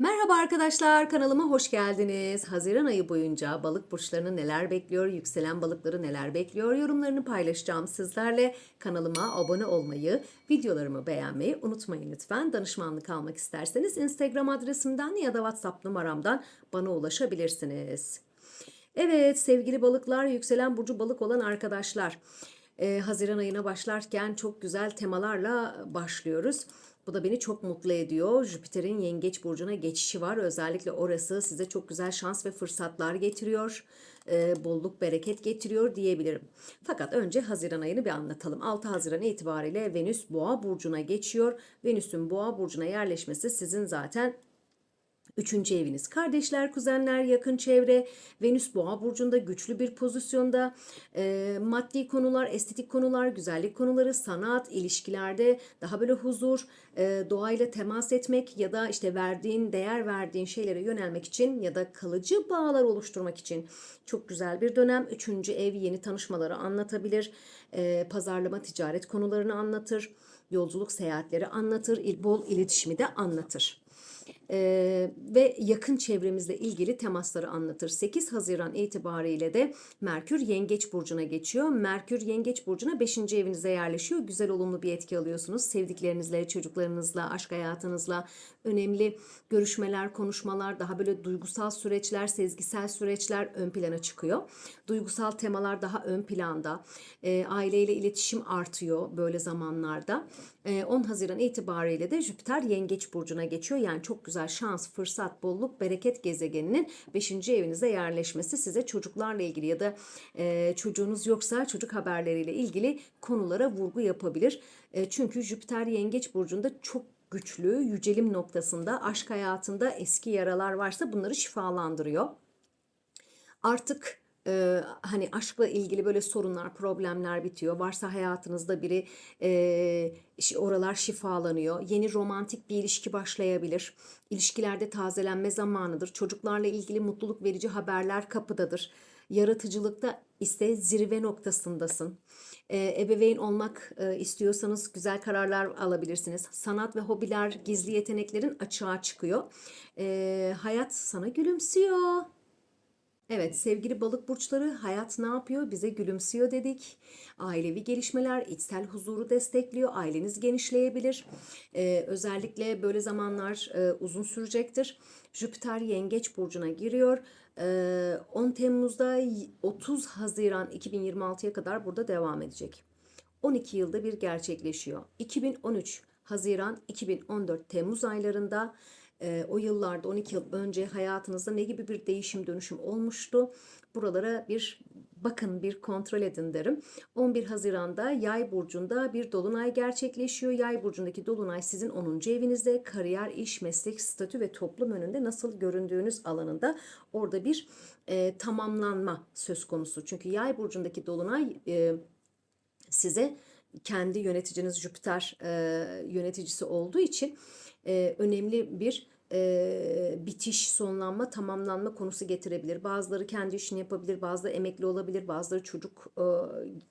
Merhaba arkadaşlar, kanalıma hoş geldiniz. Haziran ayı boyunca balık burçlarını neler bekliyor, yükselen balıkları neler bekliyor yorumlarını paylaşacağım sizlerle. Kanalıma abone olmayı, videolarımı beğenmeyi unutmayın lütfen. Danışmanlık almak isterseniz Instagram adresimden ya da WhatsApp numaramdan bana ulaşabilirsiniz. Evet sevgili balıklar, yükselen burcu balık olan arkadaşlar. Ee, Haziran ayına başlarken çok güzel temalarla başlıyoruz. Bu da beni çok mutlu ediyor. Jüpiter'in Yengeç burcuna geçişi var. Özellikle orası size çok güzel şans ve fırsatlar getiriyor. Ee, bolluk, bereket getiriyor diyebilirim. Fakat önce Haziran ayını bir anlatalım. 6 Haziran itibariyle Venüs Boğa burcuna geçiyor. Venüs'ün Boğa burcuna yerleşmesi sizin zaten Üçüncü eviniz kardeşler, kuzenler, yakın çevre. Venüs boğa burcunda güçlü bir pozisyonda. E, maddi konular, estetik konular, güzellik konuları, sanat, ilişkilerde daha böyle huzur, e, doğayla temas etmek ya da işte verdiğin, değer verdiğin şeylere yönelmek için ya da kalıcı bağlar oluşturmak için çok güzel bir dönem. Üçüncü ev yeni tanışmaları anlatabilir. E, pazarlama, ticaret konularını anlatır. Yolculuk seyahatleri anlatır. Bol iletişimi de anlatır. Ee, ve yakın çevremizle ilgili temasları anlatır. 8 Haziran itibariyle de Merkür Yengeç Burcu'na geçiyor. Merkür Yengeç Burcu'na 5. evinize yerleşiyor. Güzel olumlu bir etki alıyorsunuz. Sevdiklerinizle, çocuklarınızla, aşk hayatınızla önemli görüşmeler, konuşmalar, daha böyle duygusal süreçler, sezgisel süreçler ön plana çıkıyor. Duygusal temalar daha ön planda. Ee, aileyle iletişim artıyor böyle zamanlarda. Ee, 10 Haziran itibariyle de Jüpiter Yengeç Burcu'na geçiyor. Yani çok güzel şans, fırsat, bolluk, bereket gezegeninin 5. evinize yerleşmesi size çocuklarla ilgili ya da e, çocuğunuz yoksa çocuk haberleriyle ilgili konulara vurgu yapabilir. E, çünkü Jüpiter Yengeç Burcu'nda çok güçlü, yücelim noktasında, aşk hayatında eski yaralar varsa bunları şifalandırıyor artık e, hani aşkla ilgili böyle sorunlar, problemler bitiyor. Varsa hayatınızda biri e, oralar şifalanıyor. Yeni romantik bir ilişki başlayabilir. İlişkilerde tazelenme zamanıdır. Çocuklarla ilgili mutluluk verici haberler kapıdadır. Yaratıcılıkta ise zirve noktasındasın. E, ebeveyn olmak e, istiyorsanız güzel kararlar alabilirsiniz. Sanat ve hobiler, gizli yeteneklerin açığa çıkıyor. E, hayat sana gülümsüyor. Evet sevgili balık burçları hayat ne yapıyor? Bize gülümsüyor dedik. Ailevi gelişmeler içsel huzuru destekliyor. Aileniz genişleyebilir. Ee, özellikle böyle zamanlar e, uzun sürecektir. Jüpiter yengeç burcuna giriyor. Ee, 10 Temmuz'da y- 30 Haziran 2026'ya kadar burada devam edecek. 12 yılda bir gerçekleşiyor. 2013 Haziran 2014 Temmuz aylarında e, o yıllarda 12 yıl önce hayatınızda ne gibi bir değişim dönüşüm olmuştu? Buralara bir bakın bir kontrol edin derim. 11 Haziran'da Yay burcunda bir dolunay gerçekleşiyor. Yay burcundaki dolunay sizin 10. evinizde kariyer, iş, meslek, statü ve toplum önünde nasıl göründüğünüz alanında orada bir e, tamamlanma söz konusu. Çünkü Yay burcundaki dolunay e, size kendi yöneticiniz Jüpiter e, yöneticisi olduğu için e, önemli bir e, bitiş, sonlanma, tamamlanma konusu getirebilir. Bazıları kendi işini yapabilir, bazıları emekli olabilir, bazıları çocuk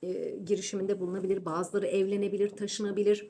e, e, girişiminde bulunabilir, bazıları evlenebilir, taşınabilir,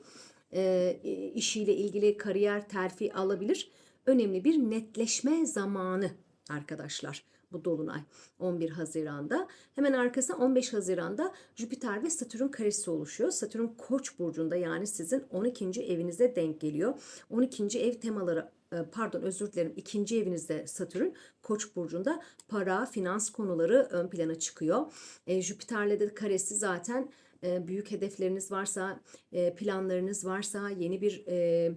e, işiyle ilgili kariyer terfi alabilir. Önemli bir netleşme zamanı arkadaşlar bu dolunay 11 Haziran'da. Hemen arkasına 15 Haziran'da Jüpiter ve Satürn karesi oluşuyor. Satürn Koç burcunda yani sizin 12. evinize denk geliyor. 12. ev temaları e, pardon özür dilerim ikinci evinizde Satürn Koç burcunda para, finans konuları ön plana çıkıyor. E, Jüpiter'le de karesi zaten e, büyük hedefleriniz varsa, e, planlarınız varsa, yeni bir e,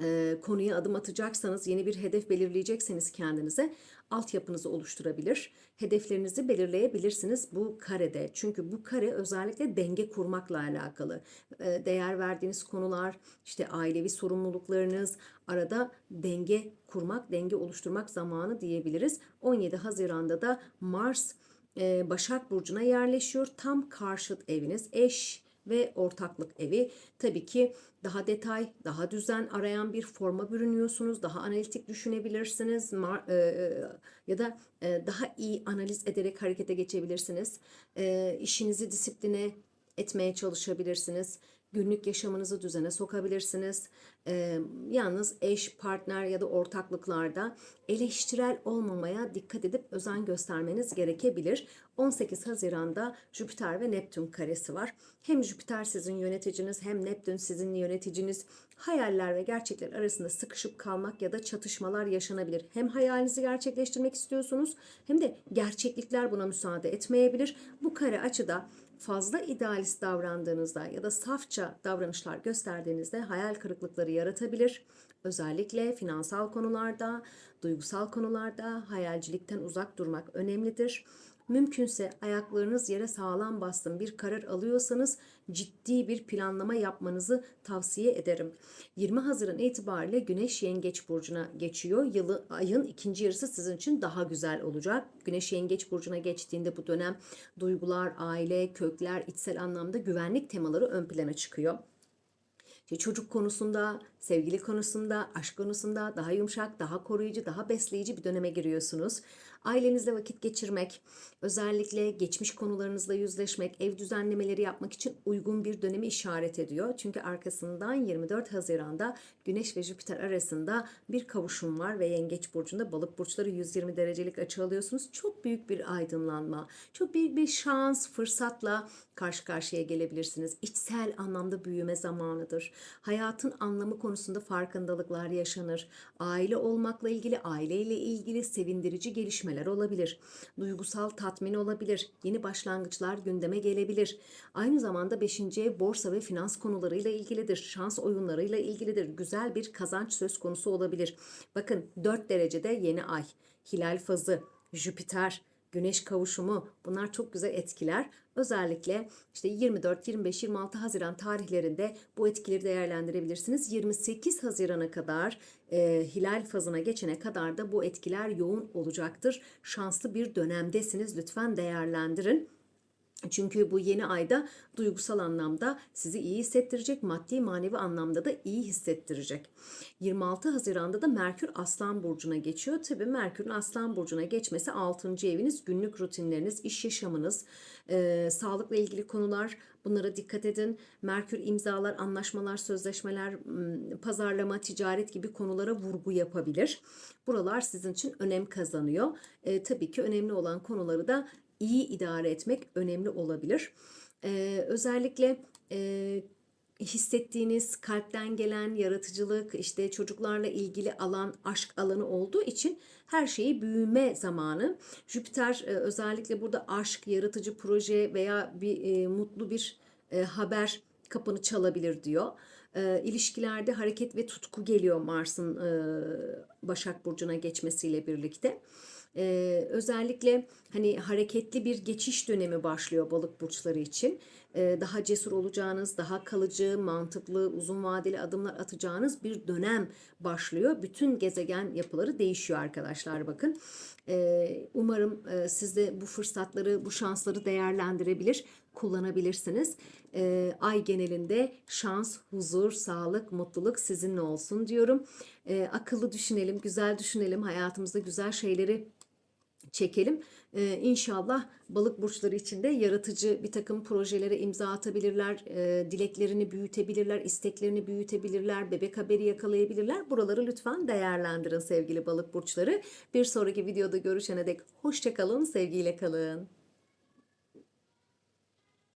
e, konuya adım atacaksanız, yeni bir hedef belirleyecekseniz kendinize altyapınızı oluşturabilir. Hedeflerinizi belirleyebilirsiniz bu karede. Çünkü bu kare özellikle denge kurmakla alakalı. Değer verdiğiniz konular, işte ailevi sorumluluklarınız, arada denge kurmak, denge oluşturmak zamanı diyebiliriz. 17 Haziran'da da Mars Başak Burcu'na yerleşiyor. Tam karşıt eviniz, eş, ve ortaklık evi. Tabii ki daha detay, daha düzen arayan bir forma bürünüyorsunuz. Daha analitik düşünebilirsiniz Mar- e, ya da e, daha iyi analiz ederek harekete geçebilirsiniz. E, işinizi disipline etmeye çalışabilirsiniz. Günlük yaşamınızı düzene sokabilirsiniz. Ee, yalnız eş, partner ya da ortaklıklarda eleştirel olmamaya dikkat edip özen göstermeniz gerekebilir. 18 Haziran'da Jüpiter ve Neptün karesi var. Hem Jüpiter sizin yöneticiniz hem Neptün sizin yöneticiniz. Hayaller ve gerçekler arasında sıkışıp kalmak ya da çatışmalar yaşanabilir. Hem hayalinizi gerçekleştirmek istiyorsunuz hem de gerçeklikler buna müsaade etmeyebilir. Bu kare açıda fazla idealist davrandığınızda ya da safça davranışlar gösterdiğinizde hayal kırıklıkları yaratabilir. Özellikle finansal konularda, duygusal konularda hayalcilikten uzak durmak önemlidir. Mümkünse ayaklarınız yere sağlam bastın bir karar alıyorsanız ciddi bir planlama yapmanızı tavsiye ederim. 20 Haziran itibariyle Güneş Yengeç burcuna geçiyor. Yılı ayın ikinci yarısı sizin için daha güzel olacak. Güneş Yengeç burcuna geçtiğinde bu dönem duygular, aile, kökler, içsel anlamda güvenlik temaları ön plana çıkıyor. Çocuk konusunda, sevgili konusunda, aşk konusunda daha yumuşak, daha koruyucu, daha besleyici bir döneme giriyorsunuz. Ailenizle vakit geçirmek, özellikle geçmiş konularınızla yüzleşmek, ev düzenlemeleri yapmak için uygun bir dönemi işaret ediyor. Çünkü arkasından 24 Haziran'da Güneş ve Jüpiter arasında bir kavuşum var ve Yengeç burcunda balık burçları 120 derecelik açı alıyorsunuz. Çok büyük bir aydınlanma, çok büyük bir şans, fırsatla karşı karşıya gelebilirsiniz. İçsel anlamda büyüme zamanıdır. Hayatın anlamı konusunda farkındalıklar yaşanır. Aile olmakla ilgili, aileyle ilgili sevindirici gelişmeler olabilir. Duygusal tatmin olabilir. Yeni başlangıçlar gündeme gelebilir. Aynı zamanda 5. ev borsa ve finans konularıyla ilgilidir. Şans oyunlarıyla ilgilidir. Güzel bir kazanç söz konusu olabilir. Bakın 4 derecede yeni ay, hilal fazı, Jüpiter, Güneş kavuşumu bunlar çok güzel etkiler. Özellikle işte 24, 25, 26 Haziran tarihlerinde bu etkileri değerlendirebilirsiniz. 28 Haziran'a kadar e, hilal fazına geçene kadar da bu etkiler yoğun olacaktır. Şanslı bir dönemdesiniz. Lütfen değerlendirin. Çünkü bu yeni ayda duygusal anlamda sizi iyi hissettirecek, maddi manevi anlamda da iyi hissettirecek. 26 Haziran'da da Merkür Aslan Burcu'na geçiyor. Tabi Merkür'ün Aslan Burcu'na geçmesi 6. eviniz, günlük rutinleriniz, iş yaşamınız, e, sağlıkla ilgili konular bunlara dikkat edin. Merkür imzalar, anlaşmalar, sözleşmeler, pazarlama, ticaret gibi konulara vurgu yapabilir. Buralar sizin için önem kazanıyor. E, tabii ki önemli olan konuları da iyi idare etmek önemli olabilir. Ee, özellikle e, hissettiğiniz kalpten gelen yaratıcılık, işte çocuklarla ilgili alan, aşk alanı olduğu için her şeyi büyüme zamanı. Jüpiter e, özellikle burada aşk, yaratıcı proje veya bir e, mutlu bir e, haber kapını çalabilir diyor. E, ilişkilerde hareket ve tutku geliyor Mars'ın e, Başak Burcu'na geçmesiyle birlikte. Ee, özellikle hani hareketli bir geçiş dönemi başlıyor balık burçları için. Ee, daha cesur olacağınız, daha kalıcı, mantıklı, uzun vadeli adımlar atacağınız bir dönem başlıyor. Bütün gezegen yapıları değişiyor arkadaşlar bakın. Ee, umarım e, siz de bu fırsatları, bu şansları değerlendirebilir, kullanabilirsiniz. Ee, ay genelinde şans, huzur, sağlık, mutluluk sizinle olsun diyorum. Ee, akıllı düşünelim, güzel düşünelim, hayatımızda güzel şeyleri çekelim. Ee, inşallah balık burçları içinde yaratıcı bir takım projelere imza atabilirler, e, dileklerini büyütebilirler, isteklerini büyütebilirler, bebek haberi yakalayabilirler. Buraları lütfen değerlendirin sevgili balık burçları. Bir sonraki videoda görüşene dek hoşçakalın, sevgiyle kalın.